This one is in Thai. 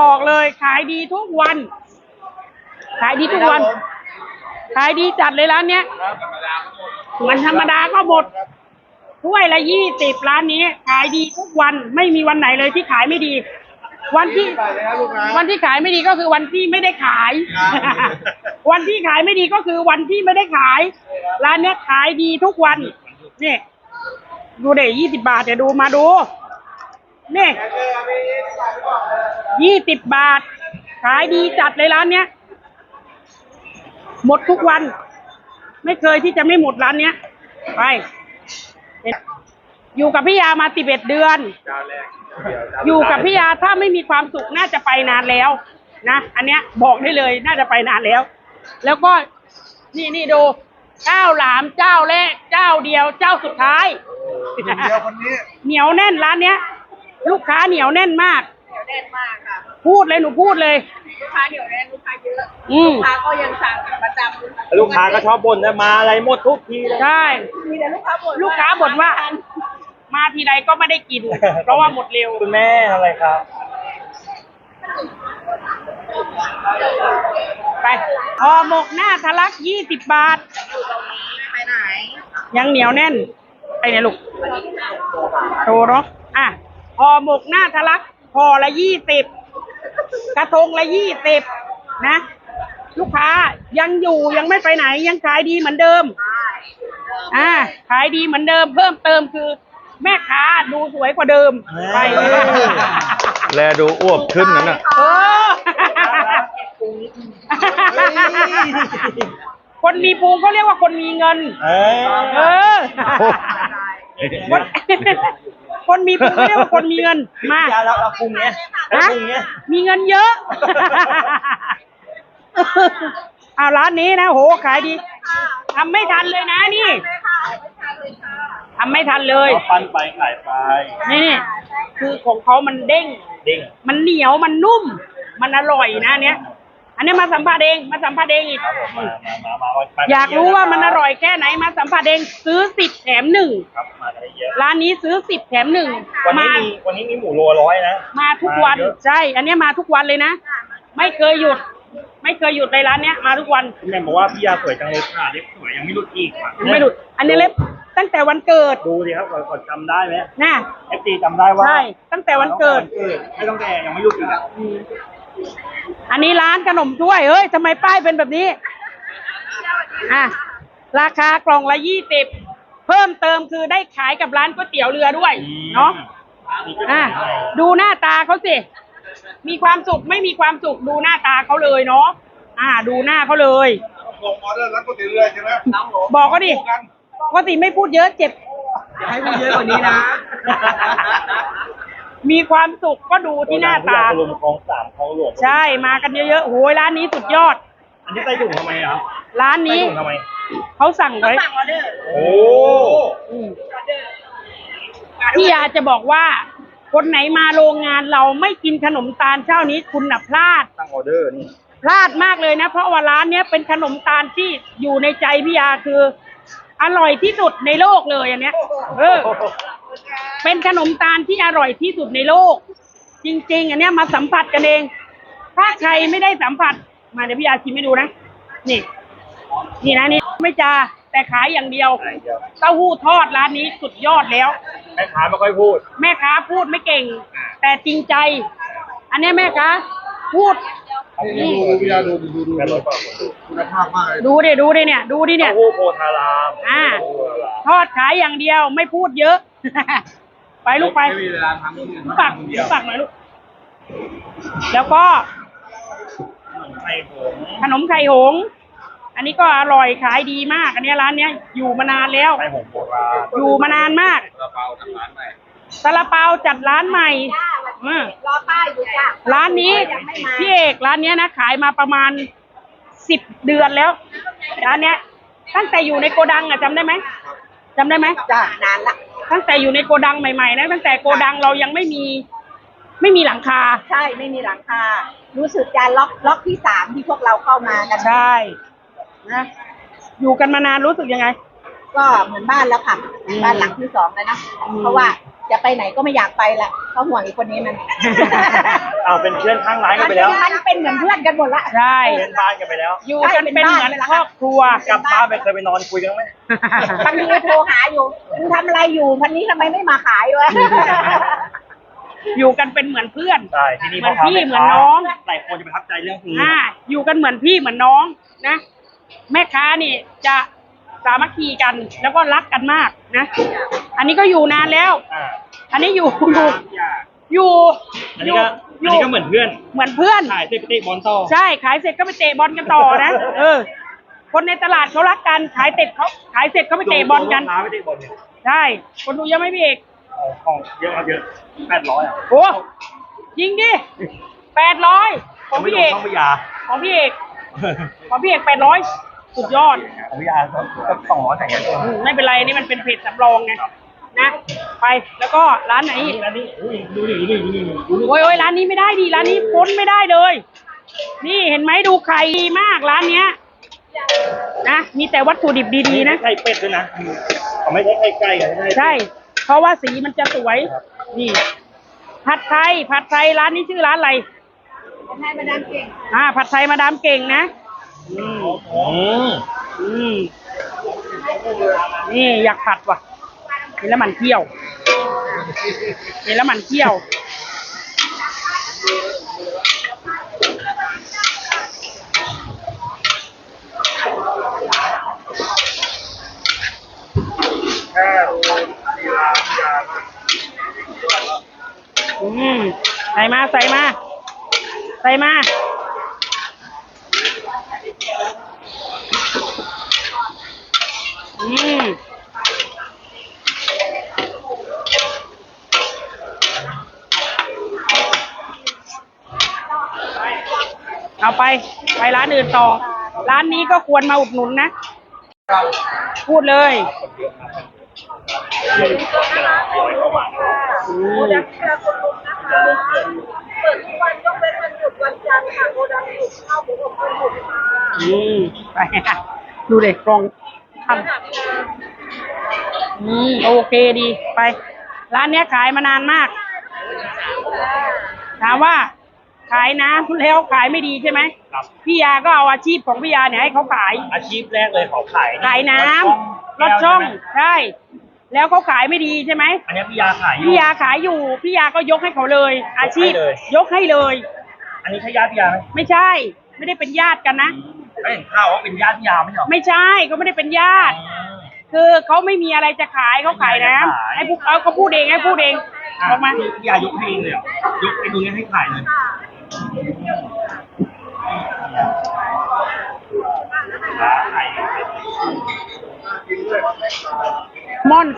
บอกเลย ขายดีทุกวัน ขายดีทุกวัน ขายดีจัดเลยร้านเนี้ยมันธรรมดาก็หมดถ้วยละยี่สิบร้านนี้ ขายดีทุกวันไม่มีวันไหนเลยที่ขายไม่ดี วันที่ วันที่ขายไม่ดีก็คือวันที่ไม่ได้ขาย วันที่ขายไม่ดีก็คือวันที่ไม่ได้ขาย ร้านเนี้ยขายดีทุกวันนี่ดูเด็ยี่สิบาทเดี๋ยวดูมาดูนี่ ยี่สิบบาท ขายดีจัดเลยร้านเนี้ย หมดทุกวัน ไม่เคยที่จะไม่หมดร้านเนี้ย ไป อยู่กับพี่ยามาสิบเอ็ดเดือน อยู่กับพี่ยาถ้าไม่มีความสุขน่าจะไปนานแล้วนะอันเนี้ยบอกได้เลยน่าจะไปนานแล้ว แล้วก็นี่นี่ดูเจ้าหลามเจ้าแรกเจ้าเดียวเจ้าสุดท้ายคนเดียวคนนี้เหนียวแน่นร้านเนี้ย ลูกค้าเหนียวแน่นมากเหนียว แน่นมากค่ะพูดเลยหนูพูดเลย ลูกค้าเหนียวแน่นลูกค้าเยอะอืม ลูกค้าก็ยังสั่งประจำลูกค้าก็ชอบบ่นนะมาอะไรหมดทุกทีเลย ใช่ มีแต่ลูกค้าบ่นลูกค้าบ่นว่า มาทีไรก็ไม่ได้กิน เพราะว่าหมดเร็ว คุณแม่อะไรครับ ไปห่อหมกหน้าทะลักยี่สิบบาทไปไหนยังเหนียวแน่น ไปไหนลูก โชว์เนาะอะห่อหมกหน้าทะลัก ห่อละยี่สิบกระทงละยี่สิบนะ ลูกค้ายังอยู่ยังไม่ไปไหนยังขายดีเหมือนเดิม อ่า ขายดีเหมือนเดิม เพิ่มเติมคือ แม่ค้าดูสวยกว่าเดิมไปแลดูอ้วบขึ้นนั่นน่ะเออคนมีภูมิเขาเรียกว่าคนมีเงิน เอเออ คนคนมีภูมิเขาเรียกว่าคนมีเงินมายาเราเราปรุงเนี้ยเราฮะปรุงเนี้ยมีเงินเยอะเอาร้านนี้นะโหขายดีทำไม่ทันเลยนะนี่ทำไม่ทันเลยเราปั้นไปขายไปนี่นี่คือของเขามันเด้ง เด้ง มันเหนียวมันนุ่ม มันอร่อยนะอันเนี้ย อันนี้มาสัมผัสเองมาสัมผัสเองอีกครับผมมามามามามาอยากรู้ว่ามันอร่อยแค่ไหนมาสัมผัสเองซื้อสิบแถมหนึ่งครับมากันได้เยอะร้านนี้ซื้อสิบแถมหนึ่งวันนี้มามีวันนี้มีหมูโลร้อยนะ มาทุกวันมาเยอะ ใช่ อันเนี้ยมาทุกวันเลยนะ ไม่เคยหยุด ไม่เคยหยุดในร้านเนี้ยมาทุกวันคุณแม่บอกว่าพี่ยาสวยจังเลยค่ะเล็บสวยยังไม่หลุดอีกว่ะไม่หลุด อันนี้เล็บตั้งแต่วันเกิดดูดิครับก่อนก่อนจำได้ไหมนะเอฟซีจำได้ว่าใช่ตั้งแต่วันเกิด ไม่ต้องแต่ยังไม่หลุดอีกอะ อันนี้ร้านขนมถ้วยเฮ้ยทำไมป้ายเป็นแบบนี้ อะ ราคากล่องละยี่สิบเพิ่มเติมคือได้ขายกับร้านก๋วยเตี๋ยวเรือด้วย เนาะอะดูหน้าตาเขาสิ มีความสุขไม่มีความสุขดูหน้าตาเขาเลยเนาะอ่า ดูหน้าเขาเลยลงออเดอร์ร้านก๋วยเตี๋ยวเรือใช่ไหมบอกเขาดิปกติไม่พูดเยอะเจ็บให้พูดเยอะกว่านี้นะ มีความสุขก็ดูที่หน้าตารวมคลองสามคลองหลวงใช่มากันเยอะๆโอ้ยร้านนี้สุดยอด อันนี้ใส่ถุงทำไมอะร้านใส่นี้ถุงทำไม เขาสั่งไว้สั่งออเดอร์โอ้อืมพี่ยาจะบอกว่า คนไหนมาโรงงานเราไม่กินขนมตาลเช้านี้คุณน่ะพลาด ตั้งออเดอร์นี่พลาดมากเลยนะ เพราะว่าร้านเนี้ยเป็นขนมตาลที่อยู่ในใจพี่ยาคือ อร่อยที่สุดในโลกเลยอันเนี้ย เออ เป็นขนมตาลที่อร่อยที่สุดในโลก จริง ๆ อันเนี้ยมาสัมผัสกันเอง ถ้าใครไม่ได้สัมผัส มาเดี๋ยวพี่ยาชิมให้ดูนะ นี่ นี่นะนี่ไม่จาแต่ขายอย่างเดียวเต้าหู้ทอดร้านนี้สุดยอดแล้ว แม่ค้าไม่ค่อยพูด แม่ค้าพูดไม่เก่ง แต่จริงใจ อันเนี้ยแม่ค้าพูดดูพี่ยาดูดูดูดูแม่รถคุณภาพมากเลยดูดิดูดิเนี่ย ดูดิเนี่ยเต้าหู้โพธารามอ่าโพธาราม ทอดขายอย่างเดียวไม่พูดเยอะ ไปลูกไปไม่มีเวลาทำนี่ฝากฝากหน่อยลูก แล้วก็ไข่หงส์ขนมไข่หงส์อันนี้ก็อร่อยขายดีมากอันเนี้ยร้านเนี้ยอยู่มานานแล้ว ไข่หงส์โบราณอยู่มานานมากกระเป๋าทำร้านใหม่ซาลาเปาจัดร้านใหม่อืมรอป้ายอยู่จ้ะร้านนี้ยังไม่มาพี่เอกร้านเนี้ยนะขายมาประมาณสิบเดือนแล้ว ร้านเนี้ยตั้งแต่อยู่ในโกดังอะจำได้ไหมจำได้ไหมจ้ะนานละ ตั้งแต่อยู่ในโกดังใหม่ๆนะตั้งแต่โกดังเรายังไม่มี ไม่มีหลังคา ใช่ไม่มีหลังคา รู้สึกจะล็อกล็อกที่สามที่พวกเราเข้ามากันใช่นะอยู่กันมานานรู้สึกยังไง ก็เหมือนบ้านแล้วค่ะอืมบ้านหลังที่สองแล้วนะอืมเพราะว่า จะไปไหนก็ไม่อยากไปละเพราะห่วงอีกคนนี้มันเอาเป็นเพื่อนข้างร้านกันไปแล้ว มันเป็นเหมือนเพื่อนกันหมดละ ใช่เพื่อนบ้านกันไปแล้ว อยู่กันเป็นเหมือนครอบครัว กลับบ้านไปเคยไปนอนคุยกันไหมบางทีโทรหาอยู่มึงทำอะไรอยู่พันนี้ทำไมไม่มาขายวะอยู่กันเป็นเหมือนเพื่อนใช่ที่นี่เหมือนพ่ค้าพี่แค้าเหมือนน้องหลายคนจะประทับใจเรื่องนี้อ่าอยู่กันเหมือนพี่เหมือนน้องนะ แม่ค้านี่จะ สามัคคีกัน แล้วก็รักกันมากนะ อันนี้ก็อยู่นานแล้ว อ่าอันนี้อยู่อยู่ อยู่อันนี้ก็ออันยู่นี้ก็เหมือนเพื่อนเหมือนเพื่อน ถ่ายเตะเตะบอลต่อใช่ขายเสร็จก็ไปเตะบอลกันต่อนะเออ คนในตลาดเขารักกันขายเสร็จเขาขายเสร็จเขาไปเตะบอลกันร้านไปเตะบอลเนี่ยใช่คนดูยังไม่พี่เอกเอาของเยอะครับเยอะแปดร้อยอะโอ้ยิงดิแปดร้อยของไม่พี่ลเองกช่องพิยาของพี่เอกของพี่เอกแปดร้อย สุดยอดของพิยาก็สองร้อยแต่งกันตัวอืมไม่เป็นไรนี่มันเป็นเพจสำรองไงนะไปแล้วก็ร้านไหนอีกอันนี้อุ้ยดูดิดูดิดูดิดูดิโอ้ยโอ้ยร้านนี้ไม่ได้ดีร้านนี้พ้นไม่ได้เลย นี่เห็นไหมดูไข่ดีมากร้านเนี้ยนะมีแต่วัตถุดิบดีๆนะ ไข่เป็ดด้วยนะเขาไม่ใช่ไข่ไก่กันใช่ใช่ เพราะว่าสีมันจะสวย นี่ ผัดไทย ผัดไทยร้านนี้ชื่อร้านอะไร ให้มาดังเก่ง อ่า ผัดไทยมาดามเก่งนะ อืมอืมนี่อยากผัดว่ะเห็นแล้วมันเที่ยวเห็นแล้วมันเที่ยว อืม ใส่มา ใส่มา ใส่มา อืมเอาไป ไปร้านอื่นต่อ ร้านนี้ก็ควรมาอุดหนุนนะ พูดเลยอืมเปิดทุกวันยกเว้นวันหยุดวันจันทร์ค่ะโกดังหยุดเข้าหมูอบคนหยุดค่ะ อืมไปดูเด็กกรอง ทำอืมโอเคดีไป ร้านเนี้ยขายมานานมาก ถามว่า ขายน้ำแล้วขายไม่ดีใช่ไหมครับ พี่ยาก็เอาอาชีพของพี่ยาเนี่ยให้เขาขาย อาชีพแรกเลยเขาขายขายน้ำรถช่องใช่ แล้วเขาขายไม่ดีใช่ไหมอันนี้พี่ยาขายอยู่ พี่ยาขายอยู่พี่ยาก็ยกให้เขาเลย อาชีพยกให้เลยยกให้เลยอันนี้ใช่ญาติพี่ยาไหมไม่ใช่ ไม่ได้เป็นญาติกันนะไม่เห็นข่าวว่าเป็นญาติพี่ยาไม่ใช่เหรอ ไม่ใช่เขาไม่ได้เป็นญาติอืมคือเขาไม่มีอะไรจะขายเขาขายน้ำขายให้พูดเอาเขาพูดเองให้พูดเองอะออกมาพี่ยายกให้เองเลยเหรอยกไอ้ตรงนี้ให้ขายเลยขาย ม่อน